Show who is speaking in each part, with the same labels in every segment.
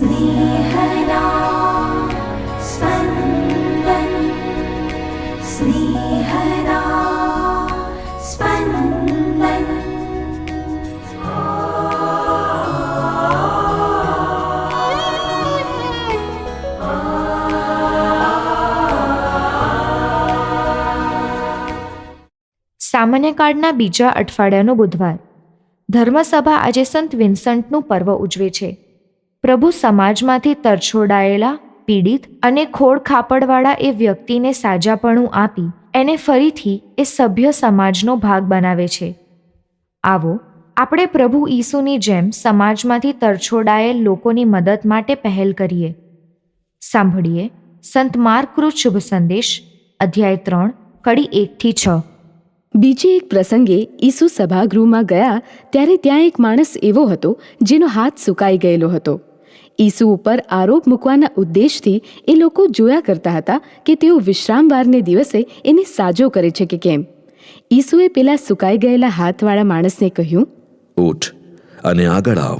Speaker 1: स्नेहदा स्पन्दन् स्नेहदा स्पन्दन्
Speaker 2: સામાન્ય કાળના બીજા અઠવાડિયાનો બુધવાર ધર્મસભા આજે સંત વિન્સન્ટનું પર્વ ઉજવે છે પ્રભુ સમાજમાંથી તરછોડાયેલા, પીડિત અને ખોળ ખાપડવાળા એ વ્યક્તિને સાજાપણું આપી એને ફરીથી એ સભ્ય સમાજનો ભાગ બનાવે છે. આવો, આપણે પ્રભુ ઈસુની જેમ સમાજમાંથી તરછોડાયેલ લોકોની મદદ માટે પહેલ કરીએ. સાંભળીએ સંત માર્કૃત શુભ સંદેશ, અધ્યાય ત્રણ, કડી એકથી છ.
Speaker 3: બીજે એક પ્રસંગે ઈસુ સભાગૃહમાં ગયા ત્યારે ત્યાં એક માણસ એવો હતો જેનો હાથ સુકાઈ ગયેલો હતો. ઈસુ ઉપર આરોપ મૂકવાના ઉદ્દેશથી એ લોકો જોયા કરતા હતા કે તેઓ વિશ્રામવારને દિવસે એને સાજો કરે છે કે કેમ. ઈસુએ પેલા સુકાઈ ગયેલા હાથવાળા માણસને કહ્યું
Speaker 4: ઉઠ અને આગળ આવ.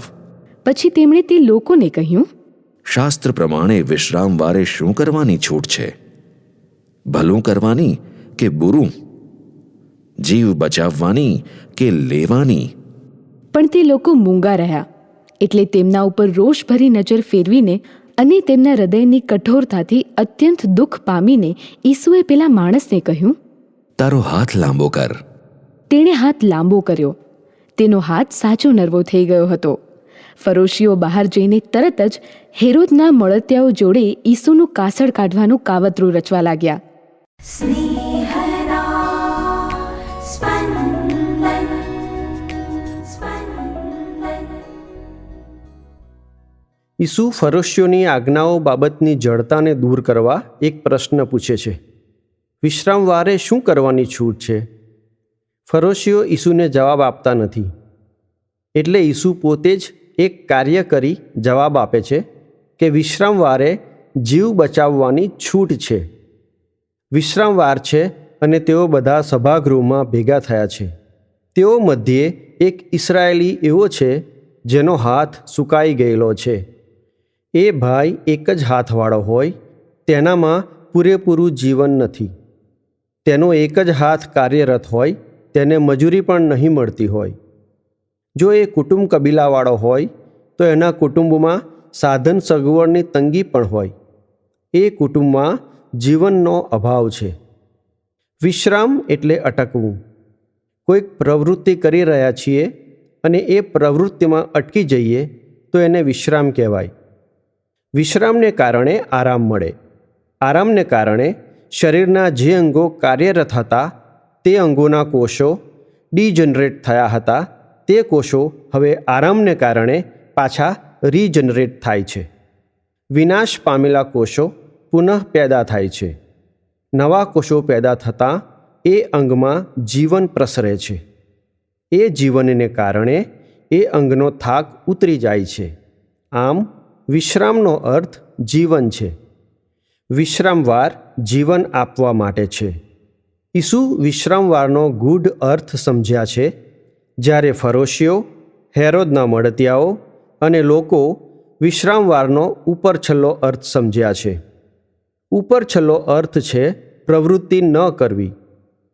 Speaker 3: પછી તેમણે તે લોકોને કહ્યું
Speaker 4: શાસ્ત્ર પ્રમાણે વિશ્રામવારે શું કરવાની છૂટ છે? ભલું કરવાની કે બુરું? જીવ બચાવવાની કે લેવાની?
Speaker 3: પણ તે લોકો મૂંગા રહ્યા. એટલે તેમના ઉપર રોષભરી નજર ફેરવીને અને તેમના હૃદયની કઠોરતાથી અત્યંત દુઃખ પામીને ઈસુએ પેલા માણસને કહ્યું
Speaker 4: તારો હાથ લાંબો કર.
Speaker 3: તેણે હાથ લાંબો કર્યો. તેનો હાથ સાચો નરવો થઈ ગયો હતો. ફરોશીઓ બહાર જઈને તરત જ હેરોદના મળતિયાઓ જોડે ઈસુનું કાસળ કાઢવાનું કાવતરું રચવા લાગ્યા.
Speaker 5: ઈસુ ફરોશીઓની આજ્ઞાઓ બાબતની જડતાને દૂર કરવા એક પ્રશ્ન પૂછે છે. વિશ્રામવારે શું કરવાની છૂટ છે? ફરોશીઓ ઈસુને જવાબ આપતા નથી. એટલે ઈસુ પોતે જ એક કાર્ય કરી જવાબ આપે છે કે વિશ્રામવારે જીવ બચાવવાની છૂટ છે. વિશ્રામવાર છે અને તેઓ બધા સભાગૃહમાં ભેગા થયા છે. તેઓ મધ્યે એક ઇસરાયેલી એવો છે જેનો હાથ સુકાઈ ગયેલો છે. એ ભાઈ એક જ હાથવાળો હોય, તેનામાં પૂરેપૂરું જીવન નથી. તેનો એક જ હાથ કાર્યરત હોય, તેને મજૂરી પણ નહીં મળતી હોય. જો એ કુટુંબ કબીલાવાળો હોય, તો એના કુટુંબમાં સાધન સગવડની તંગી પણ હોય. એ કુટુંબમાં જીવનનો અભાવ છે. વિશ્રામ એટલે અટકવું. કોઈક પ્રવૃત્તિ કરી રહ્યા છીએ અને એ પ્રવૃત્તિમાં અટકી જઈએ, તો એને વિશ્રામ કહેવાય. વિશ્રામને કારણે આરામ મળે. આરામને કારણે શરીરના જે અંગો કાર્યરત હતા, તે અંગોના કોષો ડીજનરેટ થયા હતા. તે કોષો હવે આરામને કારણે પાછા રીજનરેટ થાય છે. વિનાશ પામેલા કોષો પુનઃ પેદા થાય છે. નવા કોષો પેદા થતાં એ અંગમાં જીવન પ્રસરે છે. એ જીવનને કારણે એ અંગનો થાક ઉતરી જાય છે. આમ વિશ્રામનો અર્થ જીવન છે. વિશ્રામવાર જીવન આપવા માટે છે. ઈસુ વિશ્રામવારનો ગૂઢ અર્થ સમજ્યા છે. જ્યારે ફરોશીઓ, હેરોદના મળતિયાઓ અને લોકો વિશ્રામવારનો ઉપર છલ્લો અર્થ સમજ્યા છે. ઉપર છલ્લો અર્થ છે પ્રવૃત્તિ ન કરવી.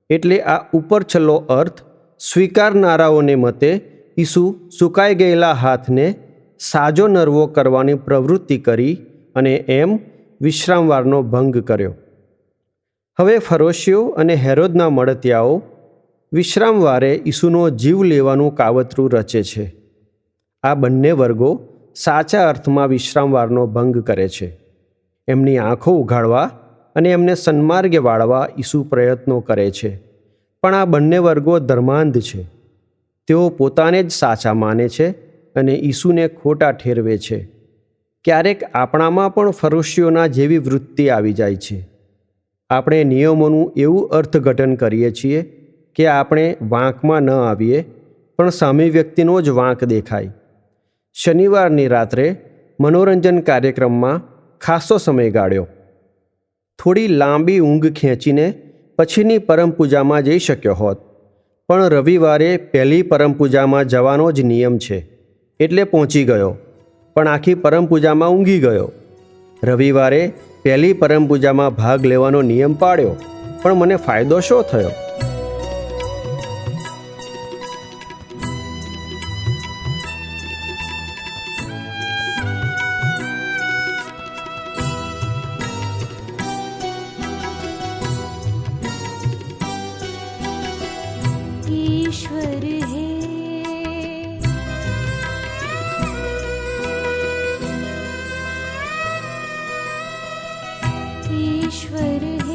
Speaker 5: એટલે આ ઉપર છલ્લો અર્થ સ્વીકારનારાઓને મતે ઈસુ સુકાઈ ગયેલા હાથને સાજો નરવો કરવાની પ્રવૃત્તિ કરી અને એમ વિશ્રામવારનો ભંગ કર્યો. હવે ફરોશીઓ અને હેરોદના મળતિયાઓ વિશ્રામવારે ઈસુનો જીવ લેવાનું કાવતરું રચે છે. આ બંને વર્ગો સાચા અર્થમાં વિશ્રામવારનો ભંગ કરે છે. એમની આંખો ઉઘાડવા અને એમને સન્માર્ગે વાળવા ઈસુ પ્રયત્નો કરે છે. પણ આ બંને વર્ગો ધર્માંધ છે. તેઓ પોતાને જ સાચા માને છે અને ઈસુને ખોટા ઠેરવે છે. ક્યારેક આપણામાં પણ ફરોશીઓના જેવી વૃત્તિ આવી જાય છે. આપણે નિયમોનું એવું અર્થઘટન કરીએ છીએ કે આપણે વાંકમાં ન આવીએ, પણ સામી વ્યક્તિનો જ વાંક દેખાય. શનિવારની રાત્રે મનોરંજન કાર્યક્રમમાં ખાસો સમય ગાળ્યો. થોડી લાંબી ઊંઘ ખેંચીને પછીની પરમ પૂજામાં જઈ શક્યો હોત. પણ રવિવારે પહેલી પરમ પૂજામાં જવાનો જ નિયમ છે. એટલે પહોંચી ગયો. પણ આખી પરમ પૂજામાં ઊંઘી ગયો. રવિવારે પહેલી પરમ પૂજામાં ભાગ લેવાનો નિયમ પાડ્યો. પણ મને ફાયદો શો થયો?
Speaker 1: ईश्वर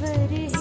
Speaker 1: Verir